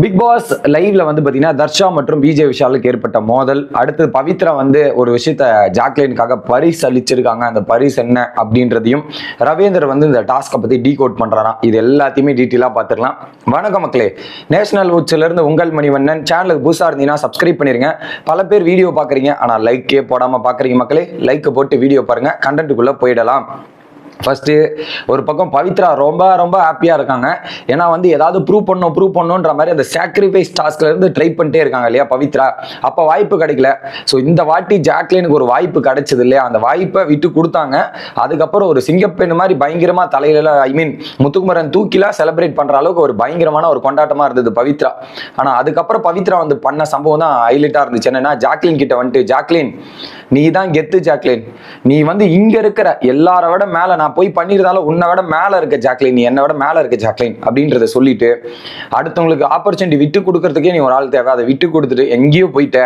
Big pass லைவ்ல வந்து பாத்தீங்கன்னா தர்ஷா மற்றும் பிஜே விஷாலுக்கு ஏற்பட்ட மோதல். அடுத்து பவித்ரா வந்து ஒரு விஷயத்த ஜாக்லினுக்காக பரிசு அளிச்சிருக்காங்க அந்த பரிசு என்ன அப்படின்றதையும் ரவீந்தர் வந்து இந்த டாஸ்க்கை பத்தி டீ கோட் பண்றாராம். இது எல்லாத்தையுமே டீட்டெயிலாக பார்த்துக்கலாம் வணக்கம் மக்களே. நேஷனல் உட்ஸ்ல இருந்து உங்கள் மணிவண்ணன். சேனலுக்கு புதுசா இருந்தீங்கன்னா சப்ஸ்கிரைப் பண்ணிருங்க. பல பேர் வீடியோ பாக்குறீங்க. ஆனா லைக்கே போடாம பாக்குறீங்க மக்களே. லைக் போட்டு வீடியோ பாருங்க. கண்டென்ட்டுக்குள்ள போயிடலாம். ஃபஸ்ட்டு ஒரு பக்கம் பவித்ரா ரொம்ப ரொம்ப ஹாப்பியாக இருக்காங்க. ஏன்னா வந்து ஏதாவது ப்ரூவ் பண்ணோம் ப்ரூவ் பண்ணோன்ற மாதிரி அந்த சாக்ரிஃபைஸ் டாஸ்க்ல இருந்து ட்ரை பண்ணிட்டே இருக்காங்க இல்லையா பவித்ரா? அப்போ வாய்ப்பு கிடைக்கல. ஸோ இந்த வாட்டி ஜாக்லினுக்கு ஒரு வாய்ப்பு கிடைச்சது இல்லையா? அந்த வாய்ப்பை விட்டு கொடுத்தாங்க. அதுக்கப்புறம் ஒரு சிங்கப்பெண் மாதிரி பயங்கரமாக தலையில ஐ மீன் முத்துக்குமரன் தூக்கிலாம் செலிப்ரேட் பண்ணுற அளவுக்கு ஒரு பயங்கரமான ஒரு கொண்டாட்டமாக இருந்தது பவித்ரா. ஆனால் அதுக்கப்புறம் பவித்ரா வந்து பண்ண சம்பவம் தான் ஹைலைட்டாக இருந்துச்சு. என்னன்னா ஜாக்லின் கிட்ட வந்துட்டு ஜாக்லின் நீ தான் கெத்து ஜாக்லின். நீ வந்து இங்கே இருக்கிற எல்லார விட மேலே நான் போய் பண்ணியிருந்தாலும் உன்னை விட மேலே இருக்க ஜாக்லின் நீ என்னை விட மேலே இருக்க ஜாக்லின் அப்படின்றத சொல்லிட்டு அடுத்தவங்களுக்கு ஆப்பர்ச்சுனிட்டி விட்டு கொடுக்கறதுக்கே நீ ஒரு ஆள் தேவை. அதை விட்டு கொடுத்துட்டு எங்கேயோ போயிட்ட.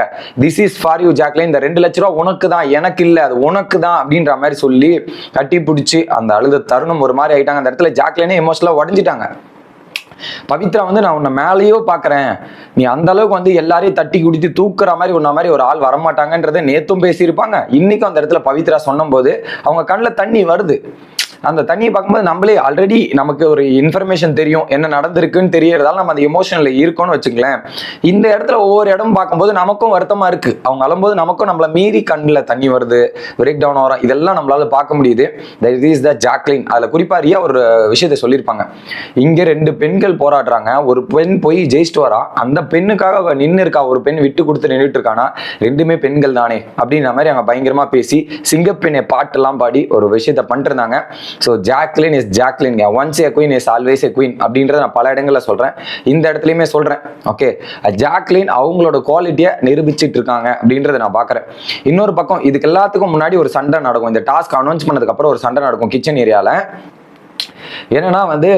This is for you Jacqueline. இந்த ரெண்டு லட்ச ரூபா உனக்கு தான். எனக்கு இல்லை. அது உனக்கு தான். அப்படின்ற மாதிரி சொல்லி கட்டி பிடிச்சி அந்த அழுத தருணம் ஒரு மாதிரி ஆயிட்டாங்க. அந்த இடத்துல ஜாக்லினே எமோஷனலாக உடஞ்சிட்டாங்க. பவித்ரா வந்து நான் உன்னை மேலேயோ பார்க்குறேன். நீ அந்த அளவுக்கு வந்து எல்லாரையும் தட்டி குடித்து தூக்குற மாதிரி உன்ன மாதிரி ஒரு ஆள் வரமாட்டாங்கன்றதை நேத்தும் பேசியிருப்பாங்க. இன்னைக்கும் அந்த இடத்துல பவித்ரா சொன்னபோது அவங்க கண்ணில் தண்ணி வருது. அந்த தண்ணியை பார்க்கும்போது நம்மளே ஆல்ரெடி நமக்கு ஒரு இன்ஃபர்மேஷன் தெரியும் என்ன நடந்திருக்குன்னு தெரியறதால நம்ம அந்த எமோஷனில் இருக்கோம்னு வச்சுங்களேன் இந்த இடத்துல ஒவ்வொரு இடம் பார்க்கும்போது நமக்கும் வருத்தமாக இருக்குது அவங்க அழும்போது நமக்கும் நம்மளை மீறி கண்ணில் தண்ணி வருது பிரேக் டவுன் வரும் இதெல்லாம் நம்மளால பார்க்க முடியுது. தட் இஸ் த ஜாக்லின் அதில் குறிப்பாக ரியா ஒரு விஷயத்தை சொல்லியிருப்பாங்க. இங்கே ரெண்டு பெண்கள் போராடுறாங்க. ஒரு பெண் போய் ஜெயிச்சிட்டு வரா. அந்த பெண்ணுக்காக நின்று இருக்கா. ஒரு பெண் விட்டு கொடுத்து நின்றுட்டு இருக்கானா? ரெண்டுமே பெண்கள் தானே. அப்படின்ற மாதிரி அவங்க பயங்கரமாக பேசி சிங்கப்பெண்ணை பாட்டெல்லாம் பாடி ஒரு விஷயத்த பண்ணிட்டு இருந்தாங்க. So Jacqueline is Jacqueline once a queen is always a queen அப்படின்றத நான் பல இடங்களில் சொல்கிறேன் இந்த இடத்துலையுமே சொல்கிறேன் ஓகே ஜாக்லின் அவங்களோட குவாலிட்டியை நிரூபிச்சிட்டு இருக்காங்க அப்படின்றத நான் பார்க்குறேன். இன்னொரு பக்கம் இதுக்கு எல்லாத்துக்கும் முன்னாடி ஒரு சண்டை நடக்கும். இந்த டாஸ்க் அனௌன்ஸ் பண்ணதுக்கப்புறம் ஒரு சண்டை நடக்கும் கிச்சன் ஏரியாவில் என்னன்னா வந்து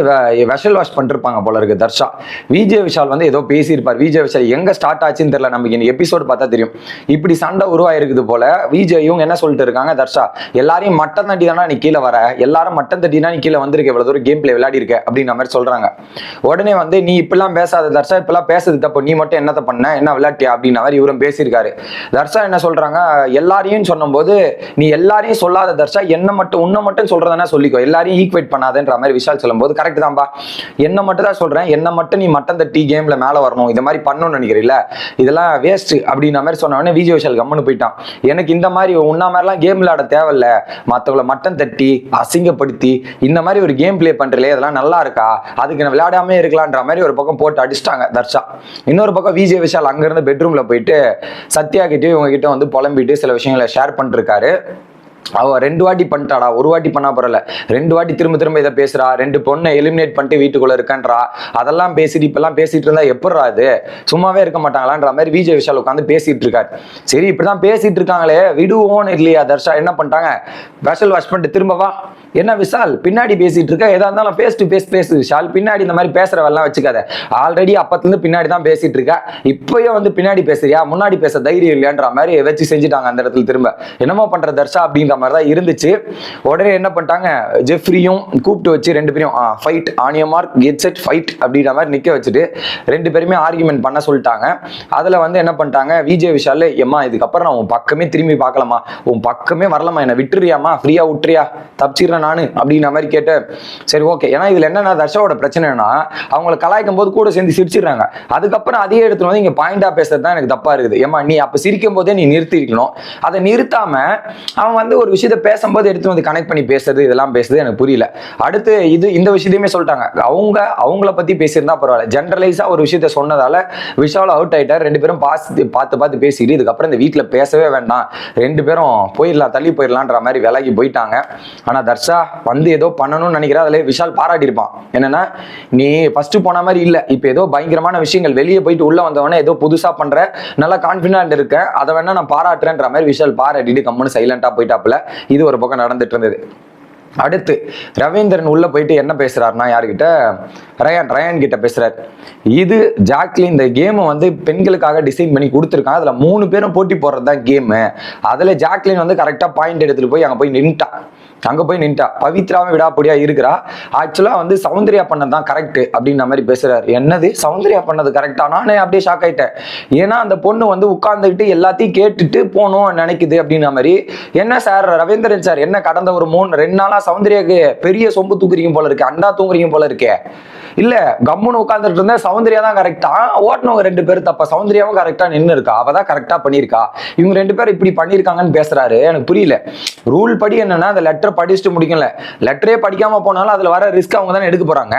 வெஷல் வாஷ் பண்ணிருப்பாங்க போல இருக்கு தர்ஷா. விஜய் விஷால் வந்து ஏதோ பேசியிருப்பார். விஜய் விஷால் எங்க ஸ்டார்ட் ஆச்சுன்னு தெரியல நமக்கு இந்த எபிசோட் பார்த்தா தெரியும். இப்படி சண்டை உருவாயிருக்குது போல விஜயும் என்ன சொல்லிட்டு இருக்காங்க தர்ஷா? எல்லாரையும் மட்டம் தட்டி தானே நீ கீழே வர? எல்லாரும் மட்டம் தட்டினா நீ கீழே வந்திருக்க இவ்வளவு தூரம் கேம் பிளே விளையாடி இருக்க அப்படின்ற மாதிரி சொல்றாங்க. உடனே வந்து நீ இப்பெல்லாம் பேசாத தர்ஷா இப்பெல்லாம் பேசுறது தப்பு. நீ மட்டும் என்னத்த பண்ண என்ன விளையாட்டியா அப்படின்ற மாதிரி இவரும் பேசியிருக்காரு. தர்ஷா என்ன சொல்றாங்க எல்லாரையும் சொன்னும்போது நீ எல்லாரையும் சொல்லாத தர்ஷா. என்ன மட்டும் உன்னை மட்டும் சொல்றதுனா சொல்லிக்கோ. எல்லாரையும் ஈக்குவேட் பண்ணாதன்ற மாதிரி விஷால் சொல்லும்போது கரெக்ட் தான்பா. என்ன மட்டும் தான் சொல்றேன். என்ன மட்டும் நீ மட்டன் தட்டி கேம்ல மேல வரணும். இந்த மாதிரி பண்ணணும்னு நினைக்கிறீல்ல? இதெல்லாம் வேஸ்ட் அப்படின்ற மாதிரி சொன்ன உடனே விஜய் விஷால் கம்முன்னு போயிட்டான். எனக்கு இந்த மாதிரி உன்ன மாதிரிலாம் கேம் விளையாட தேவையில்ல. மற்றவங்கள மட்டம் தட்டி அசிங்கப்படுத்தி இந்த மாதிரி ஒரு கேம் ப்ளே பண்றீங்களே இதெல்லாம் நல்லா இருக்கா? அதுக்கு நான் விளையாடாமே இருக்கலான்ற மாதிரி ஒரு பக்கம் போட்டு அடிச்சிட்டாங்க தர்ஷா. இன்னொரு பக்கம் விஜய் விஷால் அங்கிருந்து பெட்ரூம்ல போயிட்டு சத்யா கிட்டே இவங்க கிட்ட வந்து புலம்பிட்டு சில விஷயங்களை ஷேர் பண்ணிருக்காரு. அவ ரெண்டு வாட்டி பண்ணிட்டாடா ஒரு வாட்டி பண்ணா பரவாயில்ல. ரெண்டு வாட்டி திரும்ப திரும்ப இதை பேசுறா ரெண்டு பொண்ணை எலிமினேட் பண்ணிட்டு வீட்டுக்குள்ள இருக்கன்றா. அதெல்லாம் பேசிட்டு இப்பெல்லாம் பேசிட்டு இருந்தா எப்படிரா இது? சும்மாவே இருக்க மாட்டாங்களான்ற மாதிரி விஜய் விஷால் உட்காந்து பேசிட்டு இருக்காரு. சரி இப்படிதான் பேசிட்டு இருக்காங்களே விடுவோன்னு இல்லையா தர்ஷா? என்ன பண்ணிட்டாங்க? வெஷல் வாஷ் பண்ணிட்டு திரும்ப வா. என்ன விஷால் பின்னாடி பேசிட்டு இருக்க? எதா இருந்தாலும் ஃபேஸ் டு ஃபேஸ் பேசு விஷால். பின்னாடி இந்த மாதிரி பேசுறவெல்லாம் வச்சுக்காத. ஆல்ரெடி அப்பத்துலேருந்து பின்னாடி தான் பேசிட்டு இருக்க. இப்பயும் வந்து பின்னாடி பேசுறியா? முன்னாடி பேச தைரியம் இல்லையான்ற மாதிரி வச்சு செஞ்சுட்டாங்க அந்த இடத்துல திரும்ப. என்னமோ பண்ற தர்ஷா அப்படின்ற மாதிரி தான் இருந்துச்சு. உடனே என்ன பண்ணிட்டாங்க? ஜெஃப்ரியும் கூப்பிட்டு வச்சு ரெண்டு பேரும் fight on your mark get set fight அப்படின்ற மாதிரி நிற்க வச்சுட்டு ரெண்டு பேருமே ஆர்கியூமெண்ட் பண்ண சொல்லிட்டாங்க. அதுல வந்து என்ன பண்ணிட்டாங்க? விஜய் விஷால் எம்மா இதுக்கப்புறம் நான் உன் பக்கமே திரும்பி பார்க்கலாமா உன் பக்கமே வரலாமா என்னை விட்டுறியாமா ஃப்ரீயா விட்டுறியா? தப்பிச்சிடுறேன் நானு அப்படின்ற மாதிரி கேட்டு சரி ஓகே ஏன்னா இதில் என்னன்னா தர்ஷாவோட பிரச்சனைனா அவங்கள கலாய்க்கும் போது கூட சேர்ந்து சிரிச்சிடுறாங்க. அதுக்கப்புறம் அதே இடத்துல வந்து இங்கே பாயிண்டா பேசுறது தான் எனக்கு தப்பா இருக்குது. ஏமா நீ அப்போ சிரிக்கும் போதே நீ நிறுத்தி இருக்கணும் அதை நிறுத்தாம அவன் வந்து ஒரு விஷயத்த பேசும்போது எடுத்து வந்து கனெக்ட் பண்ணி பேசுறது இதெல்லாம் பேசுறது எனக்கு புரியல. அடுத்து இது இந்த விஷயத்தையுமே சொல்லிட்டாங்க. அவங்க அவங்கள பத்தி பேசியிருந்தா பரவாயில்ல. ஜென்ரலைஸா ஒரு விஷயத்த சொன்னதால விஷால் அவுட் ஆயிட்டார். ரெண்டு பேரும் பார்த்து பார்த்து பார்த்து பேசிட்டு இதுக்கப்புறம் இந்த வீட்டில் பேசவே வேண்டாம். ரெண்டு பேரும் போயிடலாம் தள்ளி போயிடலான்ற மாதிரி விலகி போயிட்டாங்க. ஆனா தர்ஷா வந்து ஏதோ பண்ணணும்னு நினைக்கிறா. அதுல விஷால் பாராட்டியிருப்பான் என்னன்னா நீ ஃபர்ஸ்ட் போன மாதிரி இல்ல. இப்ப ஏதோ பயங்கரமான விஷயங்கள். வெளியே போயிட்டு உள்ள வந்தவொடனே ஏதோ புதுசா பண்ற. நல்லா கான்பிடன்ட் இருக்க. அதை வேணா நான் பாராட்டுறேன்ற மாதிரி விஷால் பாராட்டிட்டு கம்முன்னு சைலண்டா போயிட்டாப்புல. இது ஒரு பக்கம் நடந்துட்டு இருந்தது அடுத்து ரவீந்திரன் உள்ள போயிட்டு என்ன பேசுறாருன்னா யாருக்கிட்ட ரயான் ரயான் கிட்ட பேசுறாரு. இது ஜாக்லின் இந்த கேமை வந்து பெண்களுக்காக டிசைன் பண்ணி கொடுத்துருக்காங்க அதுல மூணு பேரும் போட்டி போடுறது தான் கேமு அதுல ஜாக்லின் வந்து கரெக்டா பாயிண்ட் எடுத்துட்டு போய் அங்க போய் நின்ட்டான் அங்கே போய் நின்ட்டா. பவித்ராவும் விடாப்படியா இருக்கிறா. ஆக்சுவலாக வந்து சௌந்தர்யா பண்ணது தான் கரெக்ட் அப்படின்ற மாதிரி பேசுறாரு. என்னது? சௌந்தர்யா பண்ணது கரெக்டா நானே அப்படியே ஷாக் ஆயிட்டேன். ஏன்னா அந்த பொண்ணு வந்து உட்கார்ந்துக்கிட்டு எல்லாத்தையும் கேட்டுட்டு போகணும் நினைக்குது அப்படின்ற மாதிரி. என்ன சார் ரவீந்திரன் சார் என்ன கடந்த ஒரு மூணு ரெண்டு நாளா சௌந்தர்யாக்கு பெரிய சொம்பு தூக்குறீங்க போல இருக்கு அண்டா தூங்குறீங்க போல இருக்கே. இல்ல கம்முன்னு உட்காந்துட்டு இருந்தா சௌந்தர்யா தான் கரெக்டா ஓட்டினவங்க ரெண்டு பேரும் தப்பா? சௌந்தர்யாவும் கரெக்டா நின்று இருக்கா? அவ தான் கரெக்டா பண்ணியிருக்கா. இவங்க ரெண்டு பேரும் இப்படி பண்ணியிருக்காங்கன்னு பேசுறாரு. எனக்கு புரியல. ரூல் படி என்னன்னா அந்த லெட்டர் படிச்சுட்டு முடிக்கல. லெட்டரே படிக்காம போனாலும் அதுல வர ரிஸ்க் அவங்க தானே எடுக்க போறாங்க.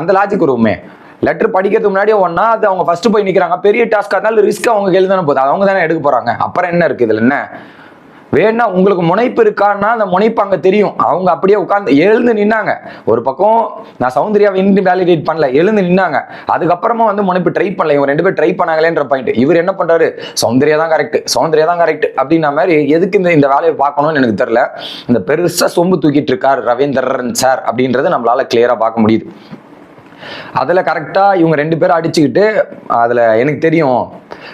அந்த லாஜிக் ரூமே லெட்டர் படிக்கிறதுக்கு முன்னாடியே ஒன்னா அது அவங்க ஃபர்ஸ்ட் போய் நிக்கிறாங்க. பெரிய டாஸ்க்காக இருந்தாலும் ரிஸ்க் அவங்க கையில் தானே போகுது. அவங்க தானே எடுக்க போறாங்க. அப்புறம் என்ன இருக்கு இதுல என்ன? வேணா உங்களுக்கு முனைப்பு இருக்கான்னா அந்த முனைப்பு அங்க தெரியும். அவங்க அப்படியே உட்கார்ந்து எழுந்து நின்னாங்க. ஒரு பக்கம் நான் சௌந்தர்யாவை இன்வேலிடேட் பண்ணல. எழுந்து நின்னாங்க. அதுக்கப்புறமா வந்து முனைப்பு ட்ரை பண்ணல. இவங்க ரெண்டு பேரும் ட்ரை பண்ணாங்களேன்ற பாயிண்ட் இவர் என்ன பண்றாரு? சௌந்தர்யா தான் கரெக்ட் சௌந்தர்யா தான் கரெக்ட் அப்படின்ன மாதிரி எதுக்கு இந்த இந்த வேலையை பார்க்கணும்னு எனக்கு தெரியல. இந்த பெருசா சொம்பு தூக்கிட்டு இருக்கார் ரவீந்திரன் சார் அப்படின்றத நம்மளால கிளியரா பார்க்க முடியுது. அதுல கரெக்டா இவங்க ரெண்டு பேரும் அடிச்சுக்கிட்டு அதுல எனக்கு தெரியும்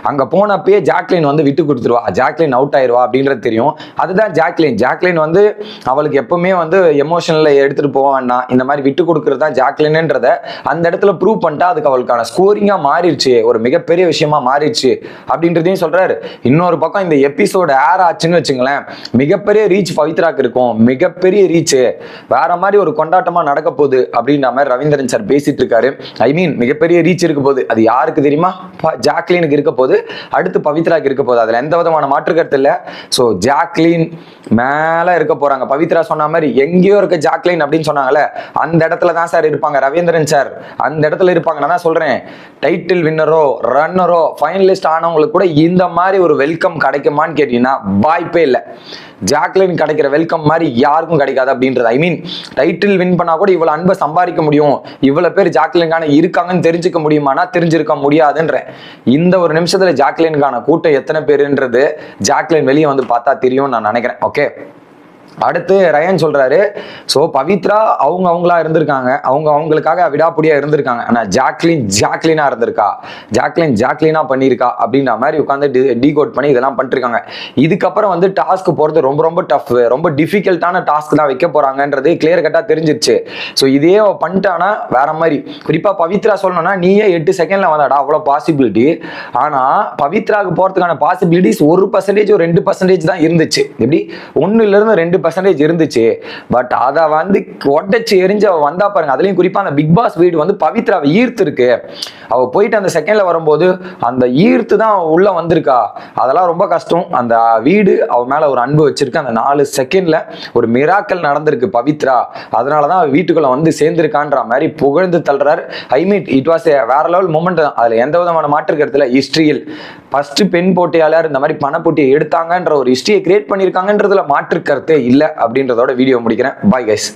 அங்க போனப்பயே ஜாக்லின் வந்து விட்டு கொடுத்துருவா. ஜாக்லின் அவுட் ஆயிடுவா அப்படின்றது தெரியும். அதுதான் ஜாக்லின். ஜாக்லின் வந்து அவளுக்கு எப்பவுமே வந்து எமோஷனில் எடுத்துட்டு போவான்னா இந்த மாதிரி விட்டு கொடுக்கறது தான் ஜாக்லின்ன்றத அந்த இடத்துல ப்ரூவ் பண்ணிட்டா அதுக்கு அவளுக்கான ஸ்கோரிங்காக மாறிடுச்சு. ஒரு மிகப்பெரிய விஷயமா மாறிடுச்சு அப்படின்றதையும் சொல்றாரு. இன்னொரு பக்கம் இந்த எபிசோடு ஏர் ஆச்சுன்னு வச்சுங்களேன். மிகப்பெரிய ரீச் பவித்ராக்கு இருக்கும். மிகப்பெரிய ரீச் வேற மாதிரி ஒரு கொண்டாட்டமா நடக்க போகுது அப்படின்ற மாதிரி ரவீந்திரன் சார் பேசிட்டு இருக்காரு. ஐ மீன் மிகப்பெரிய ரீச் இருக்க போகுது. அது யாருக்கு தெரியுமா? ஜாக்லினுக்கு இருக்க போகுது. அடுத்து பவித்ராக்கு இருக்க போகுது. அதில் எந்த விதமான மாற்று கருத்து இல்லை. ஸோ ஜாக்லின் மேலே இருக்க போகிறாங்க பவித்ரா சொன்ன மாதிரி எங்கேயோ இருக்க ஜாக்லின் அப்படின்னு சொன்னாங்கல்ல. அந்த இடத்துல தான் சார் இருப்பாங்க. ரவீந்திரன் சார் அந்த இடத்துல இருப்பாங்க. நான் தான் சொல்கிறேன் டைட்டில் வின்னரோ ரன்னரோ ஃபைனலிஸ்ட் ஆனவங்களுக்கு கூட இந்த மாதிரி ஒரு வெல்கம் கிடைக்குமான்னு கேட்டீங்கன்னா வாய்ப்பே இல்லை. ஜாக்லின் கிடைக்கிற வெல்கம் மாதிரி யாருக்கும் கிடைக்காது அப்படின்றது. ஐ மீன் டைட்டில் வின் பண்ணா கூட இவ்வளவு அன்பை சம்பாதிக்க முடியும். இவ்வளவு பேர் ஜாக்லின்கான இருக்காங்கன்னு தெரிஞ்சுக்க முடியுமானா தெரிஞ்சிருக்க முடியாதுன்ற இந்த ஒரு நிமிஷத்துல ஜாக்லின்கான கூட்டம் எத்தனை பேருன்றது ஜாக்லின் வெளியே வந்து பார்த்தா தெரியும் நான் நினைக்கிறேன். ஓகே அடுத்து ரயன் சொல்றாரு ஸோ பவித்ரா அவங்க அவங்களா இருந்திருக்காங்க. அவங்க அவங்களுக்காக விடாப்புடியா இருந்திருக்காங்க. ஆனா ஜாக்லின் ஜாக்லினா இருந்திருக்கா? ஜாக்லின் ஜாக்லினா பண்ணியிருக்கா? அப்படின்ற மாதிரி உட்காந்து டீ கோட் பண்ணி இதெல்லாம் பண்ணிருக்காங்க. இதுக்கப்புறம் வந்து டாஸ்க் போறது ரொம்ப ரொம்ப டஃப் ரொம்ப டிஃபிகல்ட்டான டாஸ்க் தான் வைக்க போறாங்கன்றது கிளியர் கட்டா தெரிஞ்சிருச்சு. ஸோ இதே பண்ணிட்டானா வேற மாதிரி. குறிப்பா பவித்ரா சொல்லணும்னா நீயே எட்டு செகண்ட்ல வந்தாடா அவ்வளோ பாசிபிலிட்டி ஆனா பவித்ராக்கு போறதுக்கான பாசிபிலிட்டிஸ் ஒரு பர்சன்டேஜ் ஒரு ரெண்டு பர்சன்டேஜ் தான் இருந்துச்சு. எப்படி? ஒன்னுல இருந்து ரெண்டு பர்சன்டேஜ் இருந்துச்சு. பட் அதை வந்து ஒட்டச்சு எரிஞ்சு அவள் வந்தா பாருங்க அதுலேயும் குறிப்பாக அந்த பிக் பாஸ் வீடு வந்து பவித்ராவை ஈர்த்து இருக்கு அவள் போயிட்டு அந்த செகண்ட்ல வரும்போது அந்த ஈர்த்து தான் அவள் உள்ள வந்திருக்கா. அதெல்லாம் ரொம்ப கஷ்டம். அந்த வீடு அவள் மேல ஒரு அன்பு வச்சிருக்கு. அந்த நாலு செகண்ட்ல ஒரு மிராக்கல் நடந்திருக்கு பவித்ரா. அதனால தான் அவள் வீட்டுக்குள்ள வந்து சேர்ந்திருக்கான்ற மாதிரி புகழ்ந்து தள்ளுறாரு. ஐ மீன் இட் வாஸ் வேற லெவல் மூமெண்ட் அதுல எந்த விதமான மாற்று கருத்துல ஹிஸ்டரியில் ஃபர்ஸ்ட் பெண் போட்டியாளர் இந்த மாதிரி பணப்போட்டியை எடுத்தாங்கன்ற ஒரு ஹிஸ்டரியை கிரியேட் பண்ணியிருக்காங்கன்றதுல மாற்று கருத்தே இல்லை அப்படின்றதோட வீடியோ முடிக்கிறேன். Bye guys